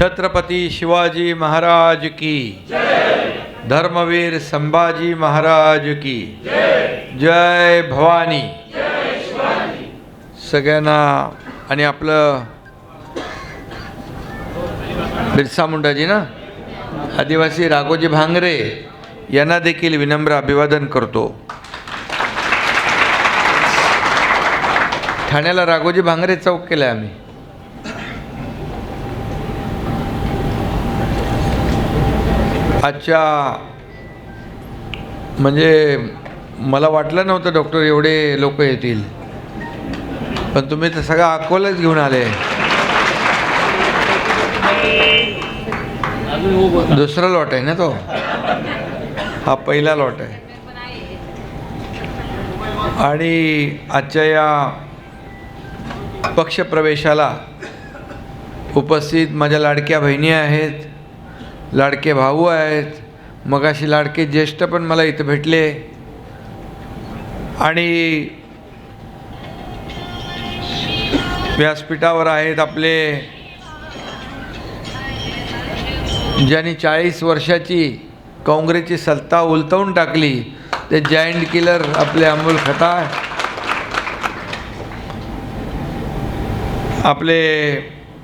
छत्रपती शिवाजी महाराज की। धर्मवीर संभाजी महाराज की। जय भवानी। सगळ्यांना आणि आपलं बिरसा मुंडाजी ना? आदिवासी राघोजी भांगरे यांना देखील विनम्र अभिवादन करतो. ठाण्याला राघोजी भांगरे चौक केला आहे आम्ही. आजच्या म्हणजे मला वाटलं नव्हतं डॉक्टर एवढे लोक येतील. पण तुम्ही तर सगळं अकोलाच घेऊन आले. दुसरा लॉट आहे ना तो? हा पहिला लॉट आहे. आणि आजच्या या पक्षप्रवेशाला उपस्थित माझ्या लाडक्या बहिणी आहेत. लाडके भाऊ आहेत. मगाशी लाडके ज्येष्ठ पण मला इथं भेटले. आणि व्यासपीठावर आहेत आपले ज्यांनी चाळीस वर्षाची काँग्रेसची सत्ता उलटवून टाकली ते जायंट किलर आपले अमोल खता आपले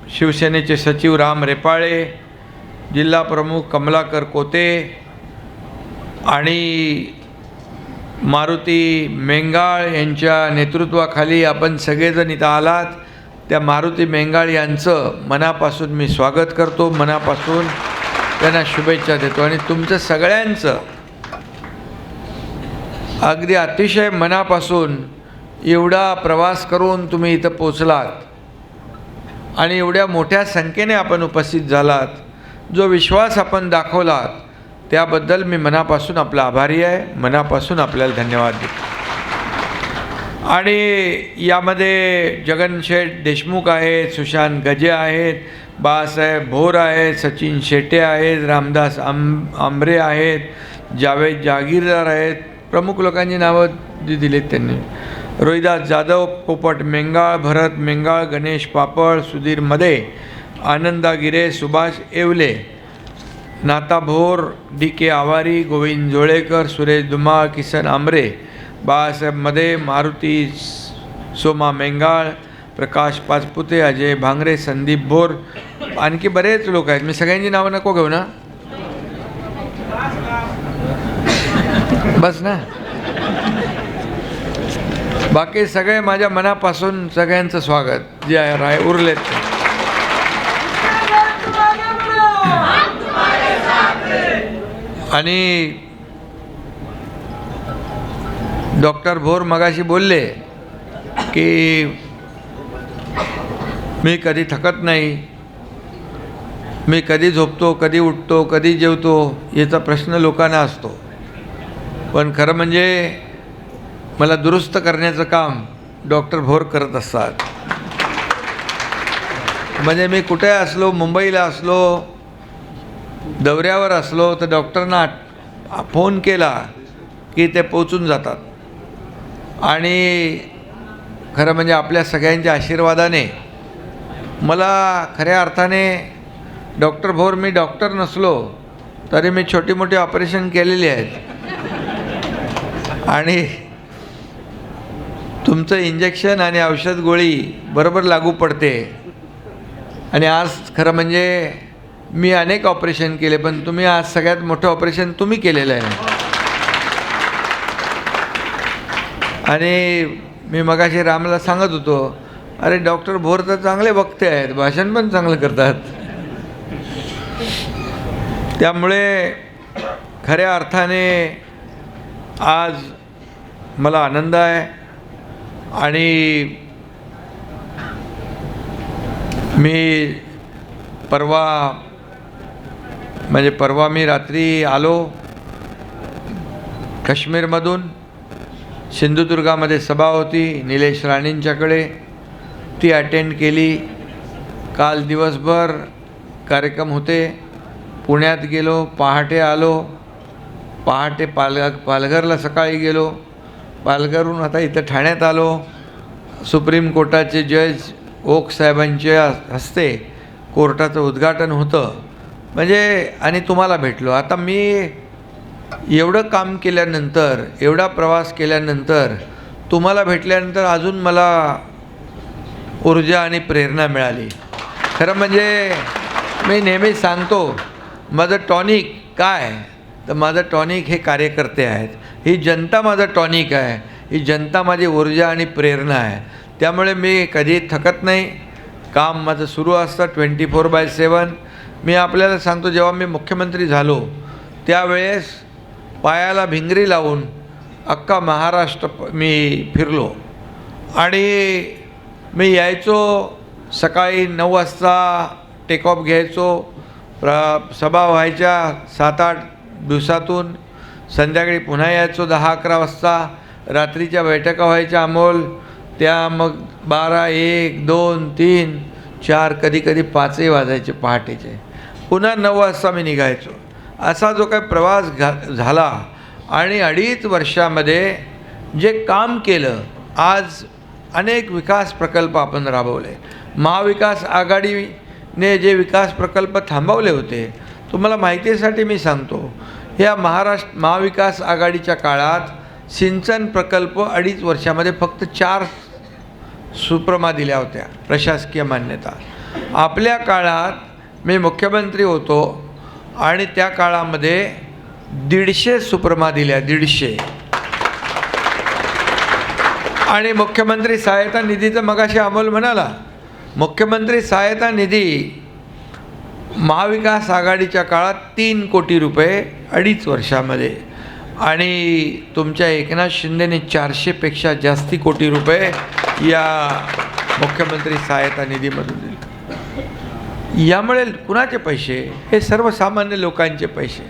शिवसेनेचे सचिव राम रेपाळे. जिल्हा प्रमुख कमलाकर कोते आणि मारुती मेंगाळ यांच्या नेतृत्वाखाली आपण सगळेजण इथं आलात. त्या मारुती मेंगाळ यांचं मनापासून मी स्वागत करतो. मनापासून त्यांना शुभेच्छा देतो. आणि तुमचं सगळ्यांचं अगदी अतिशय मनापासून एवढा प्रवास करून तुम्ही इथं पोचलात. आणि एवढ्या मोठ्या संख्येने आपण उपस्थित झालात. जो विश्वास आपण दाखवला त्याबद्दल मी मनापासून आपला आभारी आहे. मनापासून आपल्याला धन्यवाद देतो. आणि यामध्ये जगनशेठ देशमुख आहेत सुशांत गजे आहेत बाळासाहेब भोर आहेत सचिन शेटे आहेत रामदास आम आंबरे आहेत जावेद जहागीरदार आहेत. प्रमुख लोकांची नावं जी दिलीत त्यांनी. रोहिदास जाधव पोपट मेंगाळ भरत मेंगाळ गणेश पापड सुधीर मदे आनंदा गिरे सुभाष येवले नाता भोर डी के आवारी गोविंद जोळेकर सुरेश धुमाळ किसन आंबरे बाळासाहेब मदे मारुती सोमा मेंगाळ प्रकाश पाचपुते अजय भांगरे संदीप भोर आणखी बरेच लोक आहेत. मी सगळ्यांची नावं नको घेऊ ना? बस ना? बाकी सगळे माझ्या मनापासून सगळ्यांचं स्वागत. जे आहे राय उरलेत. आणि डॉक्टर भोर मगाशी बोलले की मी कधी थकत नाही मी कधी झोपतो कधी उठतो कधी जेवतो याचा प्रश्न लोकांना असतो. पण खरं म्हणजे मला दुरुस्त करण्याचं काम डॉक्टर भोर करत असतात. म्हणजे मी कुठे असलो मुंबईला असलो दौऱ्यावर असलो तर डॉक्टरना फोन केला की ते पोचून जातात. आणि खरं म्हणजे आपल्या सगळ्यांच्या आशीर्वादाने मला खऱ्या अर्थाने डॉक्टर भोर मी डॉक्टर नसलो तरी मी छोटी मोठी ऑपरेशन केलेली आहेत. आणि तुमचं इंजेक्शन आणि औषध गोळी बरोबर लागू पडते. आणि आज खरं म्हणजे मी अनेक ऑपरेशन केले पण तुम्ही आज सगळ्यात मोठं ऑपरेशन तुम्ही केलेलं आहे. आणि मी मगाशी रामला सांगत होतो अरे डॉक्टर भोर तर चांगले वक्ते आहेत भाषण पण चांगलं करतात. त्यामुळे खऱ्या अर्थाने आज मला आनंद आहे आणि मी परवा म्हणजे परवा मी रात्री आलो काश्मीरमधून. सिंधुदुर्गामध्ये सभा होती निलेश राणेंच्याकडे. ती अटेंड केली. काल दिवसभर कार्यक्रम होते. पुण्यात गेलो पहाटे आलो. पहाटे पालघर पालघरला सकाळी गेलो. पालघरहून आता इथं ठाण्यात आलो. सुप्रीम कोर्टाचे जज ओक साहेबांच्या हस्ते कोर्टाचं उद्घाटन होतं. म्हणजे आणि तुम्हाला भेटलो. आता मी एवढं काम केल्यानंतर एवढा प्रवास केल्यानंतर तुम्हाला भेटल्यानंतर अजून मला ऊर्जा आणि प्रेरणा मिळाली. खरं म्हणजे मी नेहमी सांगतो माझं टॉनिक काय? तर माझं टॉनिक हे कार्यकर्ते आहेत. ही जनता माझं टॉनिक आहे. ही जनता माझी ऊर्जा आणि प्रेरणा आहे. त्यामुळे मी कधी थकत नाही. काम माझं सुरू असतं ट्वेंटी फोर बाय सेवन. मी आपल्याला सांगतो जेव्हा मी मुख्यमंत्री झालो त्यावेळेस पायाला भिंगरी लावून अख्खा महाराष्ट्र मी फिरलो. आणि मी यायचो सकाळी नऊ वाजता टेक ऑफ घ्यायचो प्र सभा व्हायच्या सात आठ दिवसातून संध्याकाळी पुन्हा यायचो दहा अकरा वाजता रात्रीच्या बैठका व्हायच्या अमोल त्या मग बारा एक दोन तीन चार कधी कधी पाचही वाजायचे पहाटेचे. पुन्हा नऊ वाजता मी निघायचो. असा जो काही प्रवास घा झाला आणि अडीच वर्षामध्ये जे काम केलं आज अनेक विकास प्रकल्प आपण राबवले. महाविकास आघाडीने जे विकास प्रकल्प थांबवले होते तुम्हाला माहितीसाठी मी सांगतो या महाराष्ट्र महाविकास आघाडीच्या काळात सिंचन प्रकल्प अडीच वर्षामध्ये फक्त चार सुप्रमा दिल्या होत्या प्रशासकीय मान्यता. आपल्या काळात मी मुख्यमंत्री होतो आणि त्या काळामध्ये दीडशे सुप्रमा दिल्या दीडशे. आणि मुख्यमंत्री सहायता निधीचं मगाशी अमोल म्हणाला मुख्यमंत्री सहायता निधी महाविकास आघाडीच्या काळात तीन कोटी रुपये अडीच वर्षामध्ये आणि तुमच्या एकनाथ शिंदेने चारशेपेक्षा जास्ती कोटी रुपये या मुख्यमंत्री सहायता निधीमधून दिले. यामुळे कुणाचे पैसे? हे सर्वसामान्य लोकांचे पैसे.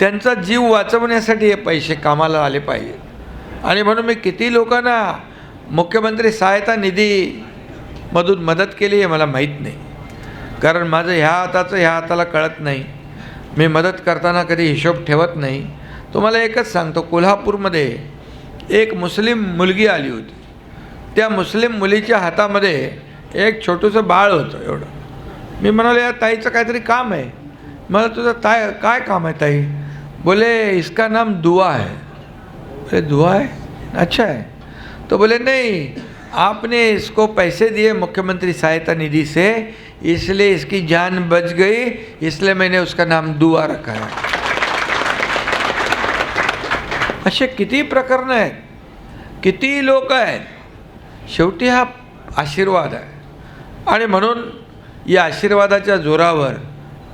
त्यांचा जीव वाचवण्यासाठी हे पैसे कामाला आले पाहिजेत आणि म्हणून मी किती लोकांना मुख्यमंत्री सहायता निधीमधून मदत केली हे मला माहीत नाही. कारण माझं ह्या हाताचं ह्या हाताला कळत नाही. मी मदत करताना कधी हिशोब ठेवत नाही. तुम्हाला एकच सांगतो कोल्हापूरमध्ये एक मुस्लिम मुलगी आली होती. त्या मुस्लिम मुलीच्या हातामध्ये एक छोटंसं बाळ होतं एवढं. मी म्हणाले या ताईचं काहीतरी काम आहे. मला तुझं ताय काय काम आहे ताई? बोले इसका नाम दुआ है. बोले दुआ है? अच्छा है. तो बोले नहीं आपने इसको पैसे दिए मुख्यमंत्री सहायता निधि से इसलिए इसकी जान बच गई इसलिए मैंने उसका नाम दुआ रखा है. असे किती प्रकरणं आहेत. किती लोक आहेत. शेवटी हा आशीर्वाद आहे. आणि म्हणून या आशीर्वादाच्या जोरावर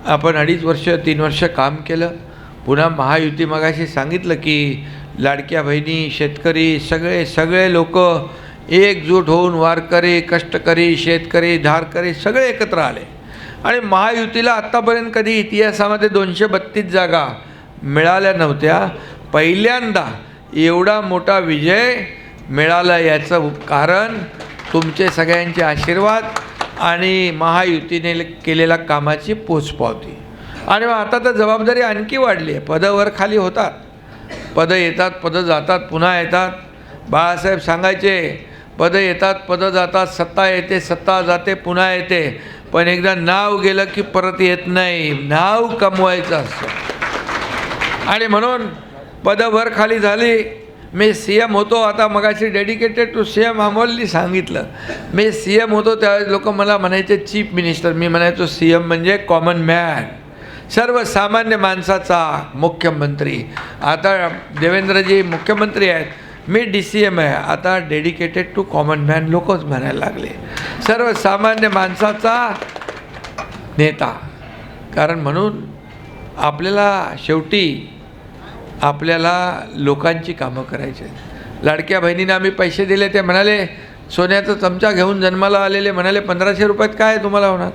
आपण अडीच वर्ष तीन वर्ष काम केलं. पुन्हा महायुती मगाशी सांगितलं की लाडक्या बहिणी शेतकरी सगळे सगळे लोक एकजूट होऊन वारकरी कष्टकरी शेतकरी धारकरी सगळे एकत्र आले. आणि महायुतीला आत्तापर्यंत कधी इतिहासामध्ये दोनशे बत्तीस जागा मिळाल्या नव्हत्या. पहिल्यांदा एवढा मोठा विजय मिळाला याचं कारण तुमचे सगळ्यांचे आशीर्वाद. आणि महायुतीने केलेल्या कामाची पोचपावती आणि मग आता तर जबाबदारी आणखी वाढली आहे. पदं वर खाली होतात. पदं येतात पदं जातात पुन्हा येतात. बाळासाहेब सांगायचे पदं येतात पदं जातात सत्ता येते सत्ता जाते पुन्हा येते. पण एकदा नाव गेलं की परत येत नाही. नाव कमवायचं असतं. आणि म्हणून पदं वर खाली झाली मी सी एम होतो आता मगाशी डेडिकेटेड टू सी एम अमोलनी सांगितलं. मी सी एम होतो त्यावेळेस लोक मला म्हणायचे चीफ मिनिस्टर मी म्हणायचो सी एम म्हणजे कॉमन मॅन सर्वसामान्य माणसाचा मुख्यमंत्री. आता देवेंद्रजी मुख्यमंत्री आहेत. मी डी सी एम आहे. आता डेडिकेटेड टू कॉमन मॅन लोकच म्हणायला लागले. सर्वसामान्य माणसाचा नेता. कारण म्हणून आपल्याला शेवटी आपल्याला लोकांची कामं करायची आहेत. लाडक्या बहिणींना आम्ही पैसे दिले ते म्हणाले सोन्याचा चमचा घेऊन जन्माला आलेले म्हणाले पंधराशे रुपयात काय तुम्हाला होणार?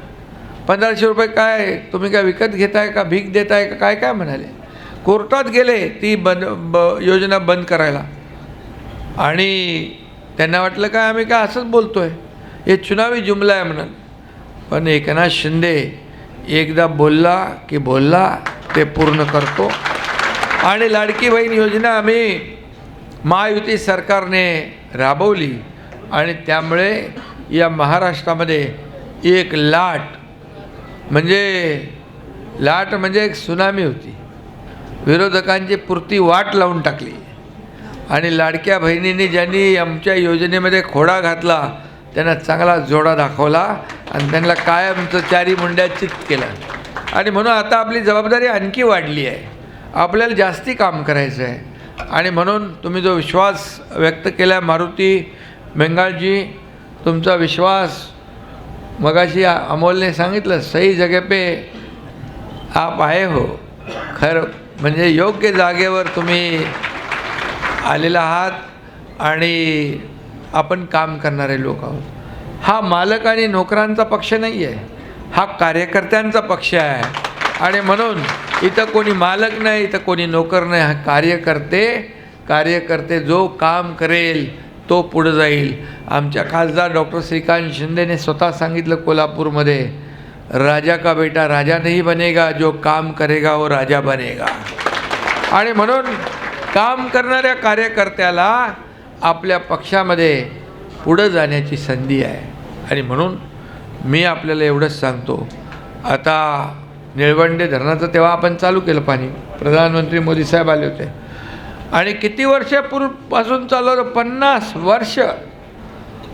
पंधराशे रुपये काय? तुम्ही काय विकत घेताय का? भीक देताय का? काय काय? म्हणाले. कोर्टात गेले ती बंद ब योजना बंद करायला. आणि त्यांना वाटलं काय आम्ही काय असंच बोलतो आहे हे चुनावी जुमला आहे म्हणाल. पण एकनाथ शिंदे एकदा बोलला की बोलला ते पूर्ण करतो. आणि लाडकी बहीण योजना आम्ही महायुती सरकारने राबवली आणि त्यामुळे या महाराष्ट्रामध्ये एक लाट म्हणजे लाट म्हणजे एक सुनामी होती. विरोधकांची पुरती वाट लावून टाकली. आणि लाडक्या बहिणींनी ज्यांनी आमच्या योजनेमध्ये खोडा घातला त्यांना चांगला जोडा दाखवला आणि त्यांना कायमचं चारी मुंड्या चित केलं आणि म्हणून आता आपली जबाबदारी आणखी वाढली आहे. आपल्याला जास्ती काम करायचं आहे. आणि म्हणून तुम्ही जो विश्वास व्यक्त केला मारुती बेंगाळजी तुमचा विश्वास मगाशी अमोलने सांगितलं सही जगेपे आप आहे हो. खरं म्हणजे योग्य जागेवर तुम्ही आलेला आहात आणि आपण काम करणारे लोक आहोत. हा मालक आणि नोकरांचा पक्ष नाही आहे हा कार्यकर्त्यांचा पक्ष आहे. आणि म्हणून इथं कोणी मालक नाही इथं कोणी नोकर नाही हा कार्यकर्ते कार्यकर्ते जो काम करेल तो पुढं जाईल. आमच्या खासदार डॉक्टर श्रीकांत शिंदेने स्वतः सांगितलं कोल्हापूरमध्ये राजा का बेटा राजा नाही बनेगा जो काम करेगा वो राजा बनेगा. आणि म्हणून काम करणाऱ्या कार्यकर्त्याला आपल्या पक्षामध्ये पुढं जाण्याची संधी आहे. आणि म्हणून मी आपल्याला एवढंच सांगतो आता निळवंडे धरणाचं तेव्हा आपण चालू केलं पाणी. प्रधानमंत्री मोदी साहेब आले होते. आणि किती वर्षापूर्वीपासून चालू होतं? पन्नास वर्ष.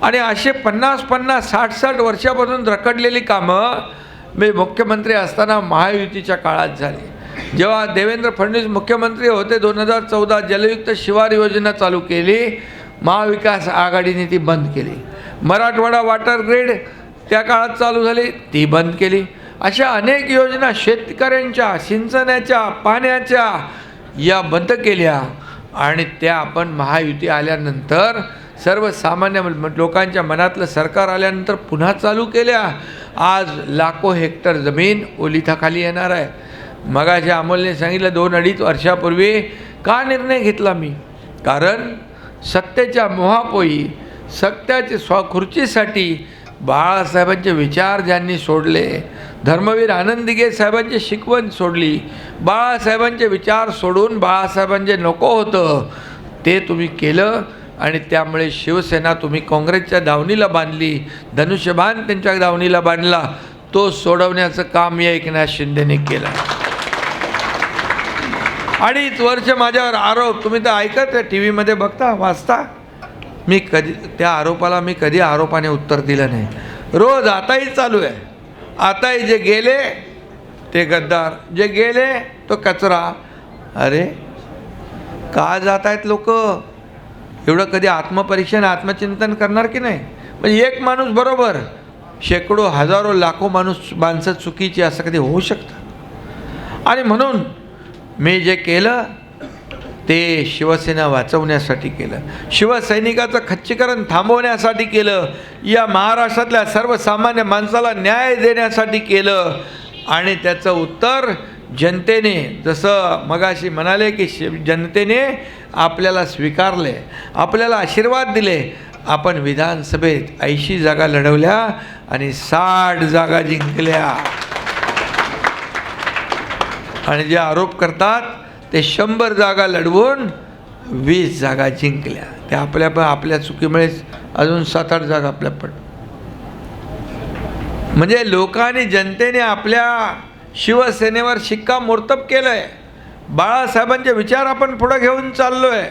आणि असे पन्नास पन्नास साठ साठ वर्षापासून रखडलेली कामं मी मुख्यमंत्री असताना महायुतीच्या काळात झाली. जेव्हा देवेंद्र फडणवीस मुख्यमंत्री होते दोन हजार चौदा जलयुक्त शिवार योजना चालू केली. महाविकास आघाडीने ती बंद केली. मराठवाडा वॉटर ग्रीड त्या काळात चालू झाली ती बंद केली. अशा अनेक योजना शेतकऱ्यांच्या सिंचनाच्या पाण्याच्या या बंद केल्या आणि त्या आपण महायुती आल्यानंतर सर्वसामान्य म- लोकांच्या मनातलं सरकार आल्यानंतर पुन्हा चालू केल्या. आज लाखो हेक्टर जमीन ओलिथाखाली येणार आहे. मगाशी अमोलने सांगितलं दोन अडीच वर्षापूर्वी का निर्णय घेतला मी? कारण सत्तेच्या मोहापोई सत्याच्या स्व खुर्चीसाठी बाळासाहेबांचे विचार ज्यांनी सोडले धर्मवीर आनंदगे साहेबांची शिकवण सोडली बाळासाहेबांचे विचार सोडून बाळासाहेबांचे नको होतं ते तुम्ही केलं आणि त्यामुळे शिवसेना तुम्ही काँग्रेसच्या दावणीला बांधली धनुष्यबाण त्यांच्या दावणीला बांधला तो सोडवण्याचं काम या एकनाथ शिंदेने केलं. अडीच वर्ष माझ्यावर आरोप तुम्ही तर ऐकत टी व्हीमध्ये बघता वाचता. मी कधी त्या आरोपाला मी कधी आरोपाने उत्तर दिलं नाही. रोज आताही चालू आहे. आताही जे गेले ते गद्दार. जे गेले तो कचरा. अरे का जात आहेत लोक? एवढं कधी आत्मपरीक्षण आत्मचिंतन करणार की नाही? म्हणजे एक माणूस बरोबर शेकडो हजारो लाखो माणूस माणसं चुकीची असं कधी होऊ शकतं? आणि म्हणून मी जे केलं ते शिवसेना वाचवण्यासाठी केलं. शिवसैनिकाचं खच्चीकरण थांबवण्यासाठी केलं. या महाराष्ट्रातल्या सर्वसामान्य माणसाला न्याय देण्यासाठी केलं. आणि त्याचं उत्तर जनतेने जसं मगाशी म्हणाले की शिव जनतेने आपल्याला स्वीकारले आपल्याला आशीर्वाद दिले. आपण विधानसभेत ऐंशी जागा लढवल्या आणि साठ जागा जिंकल्या. आणि जे आरोप करतात ते शंभर जागा लढवून वीस जागा जिंकल्या. त्या आपल्या पण आपल्या चुकीमुळेच अजून सात आठ जागा आपल्या पड म्हणजे लोकांनी जनतेने आपल्या शिवसेनेवर शिक्कामोर्तब केलं आहे बाळासाहेबांचे विचार आपण पुढं घेऊन चाललो आहे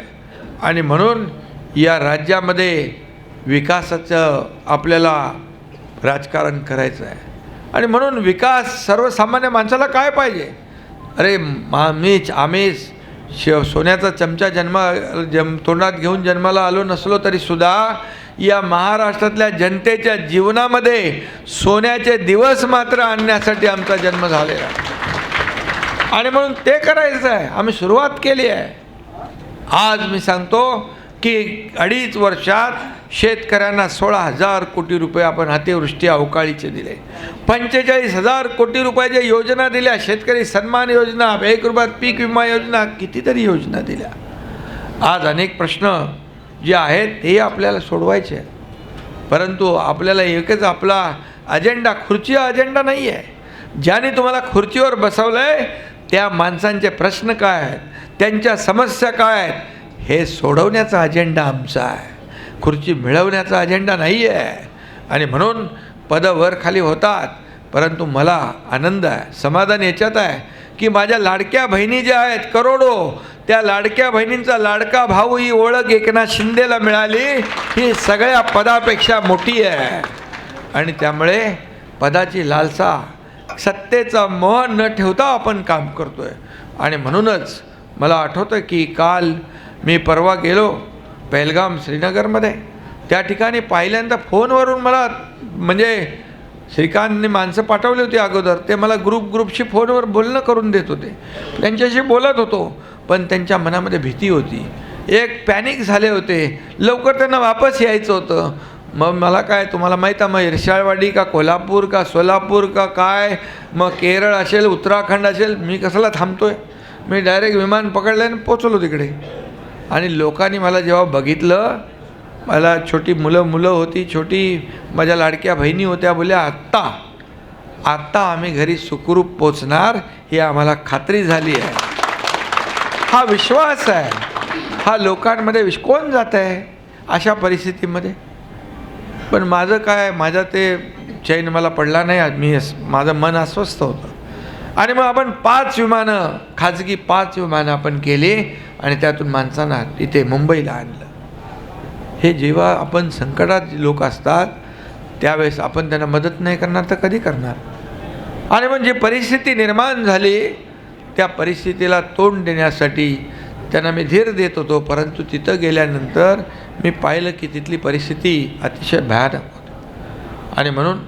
आणि म्हणून या राज्यामध्ये विकासाचं आपल्याला राजकारण करायचं आहे आणि म्हणून विकास सर्वसामान्य माणसाला काय पाहिजे? अरे मा मीच आम्हीच शिव सोन्याचा चमचा जन्मा जम तोंडात घेऊन जन्माला आलो नसलो तरीसुद्धा या महाराष्ट्रातल्या जनतेच्या जीवनामध्ये सोन्याचे दिवस मात्र आणण्यासाठी आमचा जन्म झालेला आणि म्हणून ते करायचं आहे. आम्ही सुरुवात केली आहे. आज मी सांगतो की अडीच वर्षात शेतकऱ्यांना सोळा हजार कोटी रुपये आपण अतिवृष्टी अवकाळीचे दिले. पंचेचाळीस हजार कोटी रुपयाच्या योजना दिल्या. शेतकरी सन्मान योजना एक रुपयात पीक विमा योजना कितीतरी योजना दिल्या. आज अनेक प्रश्न जे आहेत ते आपल्याला सोडवायचे आहेत. परंतु आपल्याला एकच आपला अजेंडा खुर्ची अजेंडा नाही आहे ज्याने तुम्हाला खुर्चीवर बसवलं आहे त्या माणसांचे प्रश्न काय आहेत? त्यांच्या समस्या काय आहेत? हे सोडवण्याचा अजेंडा आमचा आहे. खुर्ची मिळवण्याचा अजेंडा नाही आहे आणि म्हणून पदं वर खाली होतात. परंतु मला आनंद आहे समाधान याच्यात आहे की माझ्या लाडक्या बहिणी ज्या आहेत करोडो त्या लाडक्या बहिणींचा लाडका भाऊ ही ओळख एकनाथ शिंदेला मिळाली. ही सगळ्या पदापेक्षा मोठी आहे. आणि त्यामुळे पदाची लालसा सत्तेचा मोह न ठेवता आपण काम करतो आहे आणि म्हणूनच मला आठवतं की काल मी परवा गेलो पहलगाम श्रीनगरमध्ये. त्या ठिकाणी पहिल्यांदा फोनवरून मला म्हणजे श्रीकांतने माणसं पाठवली होती अगोदर. ते मला ग्रुप ग्रुपशी फोनवर बोलणं करून देत होते. त्यांच्याशी बोलत होतो पण त्यांच्या मनामध्ये भीती होती. एक पॅनिक झाले होते. लवकर त्यांना वापस यायचं होतं. मग मला काय तुम्हाला माहीत आहे मग इर्शाळवाडी का कोल्हापूर का सोलापूर का काय मग केरळ असेल उत्तराखंड असेल मी कशाला थांबतो आहे मी डायरेक्ट विमान पकडलं आणि पोचलो तिकडे. आणि लोकांनी मला जेव्हा बघितलं मला छोटी मुलं मुलं होती छोटी माझ्या लाडक्या बहिणी होत्या बोल्या आत्ता आत्ता आम्ही घरी सुखरूप पोचणार ही आम्हाला खात्री झाली आहे. हा विश्वास आहे. हा लोकांमध्ये विश कोण जात आहे? अशा परिस्थितीमध्ये. पण माझं काय माझं ते चैन मला पडला नाही आज मी माझं मन अस्वस्थ होतं. आणि मग आपण पाच विमानं खाजगी पाच विमानं आपण केली. आणि त्यातून माणसांना इथे मुंबईला आणलं. हे जेव्हा आपण संकटात लोक असतात त्यावेळेस आपण त्यांना मदत नाही करणार तर कधी करणार? आणि मग जी परिस्थिती निर्माण झाली त्या परिस्थितीला तोंड देण्यासाठी त्यांना मी धीर देत होतो परंतु तिथं गेल्यानंतर मी पाहिलं की तिथली परिस्थिती अतिशय भयानक होती. आणि म्हणून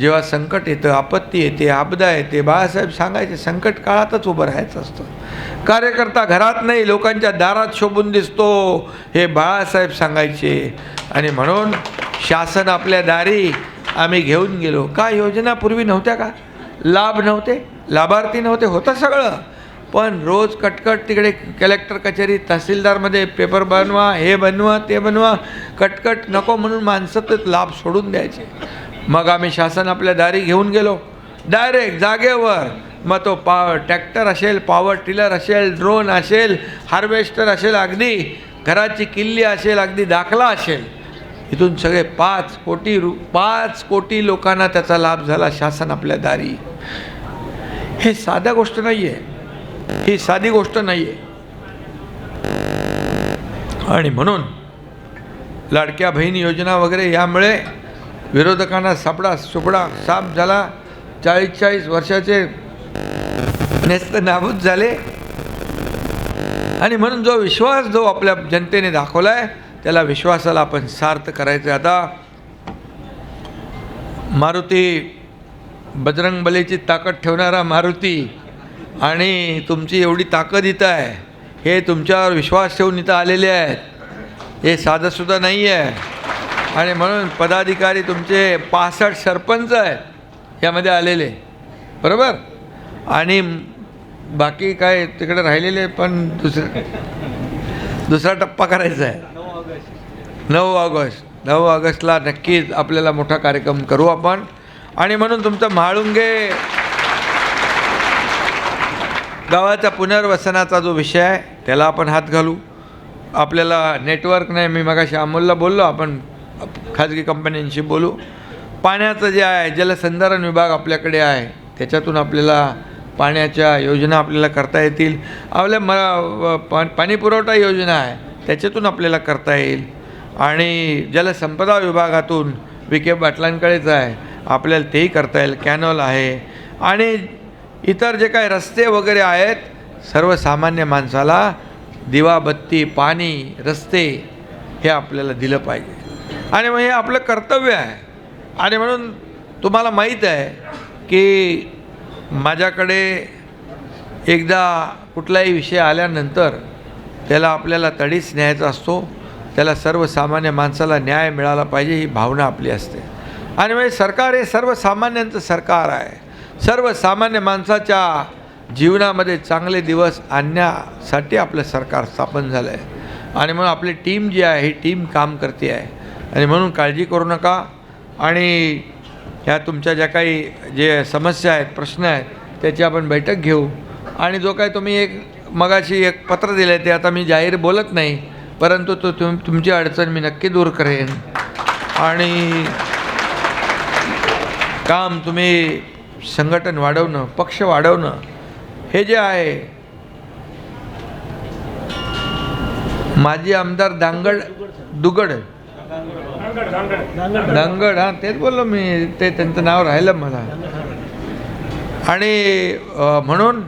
जेव्हा संकट येतं आपत्ती येते आपदा येते बाळासाहेब सांगायचे संकट काळातच उभं राहायचं असतं. कार्यकर्ता घरात नाही लोकांच्या दारात शोभून दिसतो हे बाळासाहेब सांगायचे. आणि म्हणून शासन आपल्या दारी आम्ही घेऊन गेलो. का योजना पूर्वी नव्हत्या का? लाभ नव्हते लाभार्थी नव्हते होतं सगळं. पण रोज कटकट तिकडे कलेक्टर कचेरी तहसीलदारमध्ये पेपर बनवा हे बनवा ते बनवा कटकट नको म्हणून माणसं लाभ सोडून द्यायचे. मग आम्ही शासन आपल्या दारी घेऊन गेलो. डायरेक्ट जागेवर. मग तो पा ट्रॅक्टर असेल पॉवर टिलर असेल ड्रोन असेल हार्वेस्टर असेल अगदी घराची किल्ली असेल अगदी दाखला असेल. इथून सगळे पाच कोटी रु पाच कोटी लोकांना त्याचा लाभ झाला शासन आपल्या दारी. हे साध्या गोष्ट नाही आहे ही साधी गोष्ट नाही आहे आणि म्हणून लाडक्या बहीण योजना वगैरे यामुळे विरोधकांना सापडा सुपडा साप झाला. चाळीस चाळीस वर्षाचे नेस्त नाबूद झाले. आणि म्हणून जो विश्वास जो आपल्या जनतेने दाखवला आहे त्याला विश्वासाला आपण सार्थ करायचं आता मारुती बजरंग बलीची ताकद ठेवणारा मारुती आणि तुमची एवढी ताकद इथं आहे हे तुमच्यावर विश्वास ठेवून इथं आलेले आहेत. हे साधंसुद्धा नाही आहे आणि म्हणून पदाधिकारी तुमचे पासष्ट सरपंच आहेत यामध्ये आलेले. बरोबर? आणि बाकी काय तिकडे राहिलेले पण दुसरं दुसरा टप्पा करायचा आहे. नऊ ऑगस्ट. नऊ ऑगस्टला नक्कीच आपल्याला मोठा कार्यक्रम करू आपण. आणि म्हणून तुमचं म्हाळुंगे गावाचा पुनर्वसनाचा जो विषय आहे त्याला आपण हात घालू. आपल्याला नेटवर्क नाही मी मगाशी अमोलला बोललो आपण खाजगी कंपन्यांशी बोलू. पाण्याचं जे आहे जलसंधारण विभाग आपल्याकडे आहे त्याच्यातून आपल्याला पाण्याच्या योजना आपल्याला करता येतील. आपल्या म पा पाणी पुरवठा योजना आहे त्याच्यातून आपल्याला करता येईल. आणि जलसंपदा विभागातून विखे बाटलांकडेच आहे आपल्याला तेही करता येईल कॅनॉल आहे. आणि इतर जे काही रस्ते वगैरे आहेत सर्वसामान्य माणसाला दिवाबत्ती पाणी रस्ते हे आपल्याला दिलं पाहिजे. आणि मग हे आपलं कर्तव्य आहे. आणि म्हणून तुम्हाला माहीत आहे की माझ्याकडे एकदा कुठलाही विषय आल्यानंतर त्याला आपल्याला तडीच न्यायचा असतो. त्याला सर्वसामान्य माणसाला न्याय मिळाला पाहिजे ही भावना आपली असते. आणि म्हणजे सरकार हे सर्वसामान्यांचं सरकार आहे. सर्वसामान्य माणसाच्या जीवनामध्ये चांगले दिवस आणण्यासाठी आपलं सरकार स्थापन झालं आहे आणि म्हणून आपली टीम जी आहे ही टीम काम करते आहे. आणि म्हणून काळजी करू नका. आणि ह्या तुमच्या ज्या काही जे समस्या आहेत प्रश्न आहेत त्याची आपण बैठक घेऊ. आणि जो काही तुम्ही एक मगाशी एक पत्र दिलं आहे ते आता मी जाहीर बोलत नाही परंतु तो तुम तुमची अडचण मी नक्की दूर करेन. आणि काम तुम्ही संघटन वाढवणं पक्ष वाढवणं हे जे आहे माजी आमदार दांगड दुगड धनगड. हां तेच बोललो मी. ते त्यांचं नाव राहिलं मला. आणि म्हणून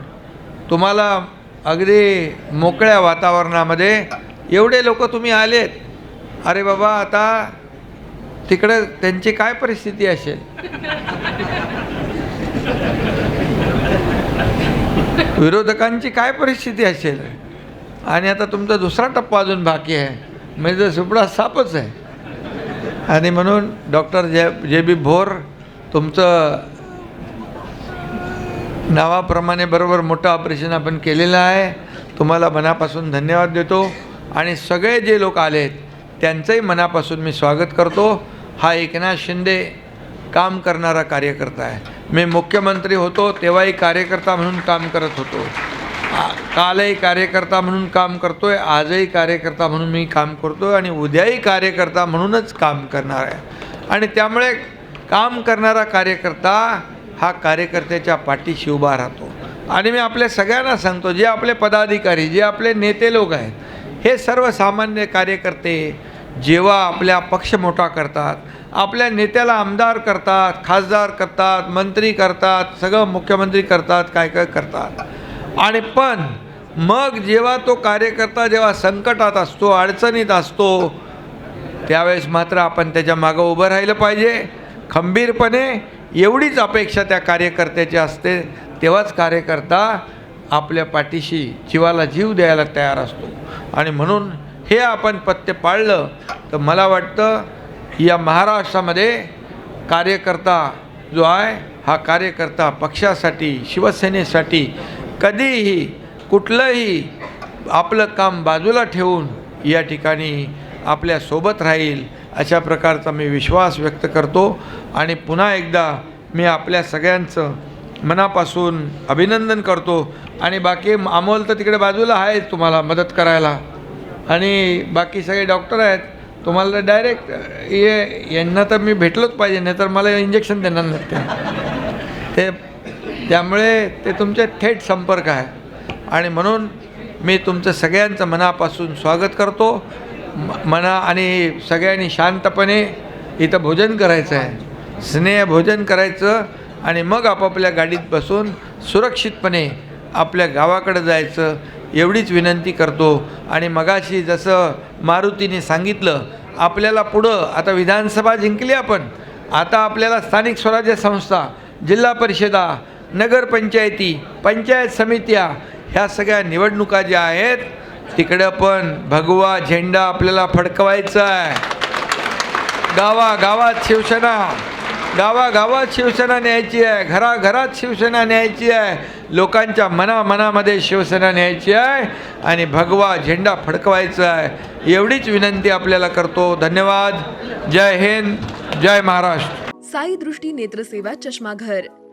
तुम्हाला अगदी मोकळ्या वातावरणामध्ये एवढे लोक तुम्ही आलेत. अरे बाबा आता तिकडं त्यांची काय परिस्थिती असेल? विरोधकांची काय परिस्थिती असेल? आणि आता तुमचा दुसरा टप्पा अजून बाकी आहे. म्हणजे सुपडा सापच आहे. आणि म्हणून डॉक्टर जे जे बी भोर तुमचं नावाप्रमाणे बरोबर मोठं ऑपरेशन आपण केलेलं आहे. तुम्हाला मनापासून धन्यवाद देतो. आणि सगळे जे लोक आलेत त्यांचंही मनापासून मी स्वागत करतो. हा एकनाथ शिंदे काम करणारा कार्यकर्ता आहे. मी मुख्यमंत्री होतो तेव्हाही कार्यकर्ता म्हणून काम करत होतो. कालही कार्यकर्ता म्हणून काम करतो आहे आजही कार्यकर्ता म्हणून मी काम करतो आहे आणि उद्याही कार्यकर्ता म्हणूनच काम करणार आहे. आणि त्यामुळे काम करणारा कार्यकर्ता हा कार्यकर्त्याच्या पाठीशी उभा राहतो. आणि मी आपल्या सगळ्यांना सांगतो जे आपले पदाधिकारी जे आपले नेते लोक आहेत हे सर्वसामान्य कार्यकर्ते जेव्हा आपल्या पक्ष मोठा करतात आपल्या नेत्याला आमदार करतात खासदार करतात मंत्री करतात सगळं मुख्यमंत्री करतात काय काय करतात. आणि पण मग जेव्हा तो कार्यकर्ता जेव्हा संकटात असतो अडचणीत असतो त्यावेळेस मात्र आपण त्याच्या मागं उभं राहिलं पाहिजे. खंबीरपणे एवढीच अपेक्षा त्या कार्यकर्त्याची असते तेव्हाच कार्यकर्ता आपल्या पाठीशी जीवाला जीव द्यायला तयार असतो. आणि म्हणून हे आपण पत्ते पाळलं तर मला वाटतं या महाराष्ट्रामध्ये कार्यकर्ता जो आहे हा कार्यकर्ता पक्षासाठी शिवसेनेसाठी कधीही कुठलंही आपलं काम बाजूला ठेवून या ठिकाणी आपल्यासोबत राहील अशा प्रकारचा मी विश्वास व्यक्त करतो. आणि पुन्हा एकदा मी आपल्या सगळ्यांचं मनापासून अभिनंदन करतो. आणि बाकी अमोल तर तिकडे बाजूला आहे तुम्हाला मदत करायला. आणि बाकी सगळे डॉक्टर आहेत. तुम्हाला डायरेक्ट ये यांना तर मी भेटलोच पाहिजे नाही तर मला इंजेक्शन देणार नाही. ते त्यामुळे ते तुमचे थेट संपर्क आहे. आणि म्हणून मी तुमचं सगळ्यांचं मनापासून स्वागत करतो. म- मना आणि सगळ्यांनी शांतपणे इथं भोजन करायचं आहे. स्नेह भोजन करायचं आणि मग आपापल्या गाडीत बसून सुरक्षितपणे आपल्या गावाकडे जायचं एवढीच विनंती करतो. आणि मगाशी जसं मारुतीने सांगितलं आपल्याला पुढं आता विधानसभा जिंकली आपण. आता आपल्याला स्थानिक स्वराज्य संस्था जिल्हा परिषदा नगरपंचायती पंचायत समित्या ह्या सगळ्या निवडणुका ज्या आहेत तिकडं पण भगवा झेंडा आपल्याला फडकवायचा आहे. गावागावात शिवसेना गावागावात शिवसेना न्यायची आहे घराघरात शिवसेना न्यायची आहे लोकांच्या मनामनामध्ये शिवसेना न्यायची आहे आणि भगवा झेंडा फडकवायचा आहे. एवढीच विनंती आपल्याला करतो. धन्यवाद. जय हिंद. जय महाराष्ट्र. साई दृष्टी नेत्रसेवा चष्माघर.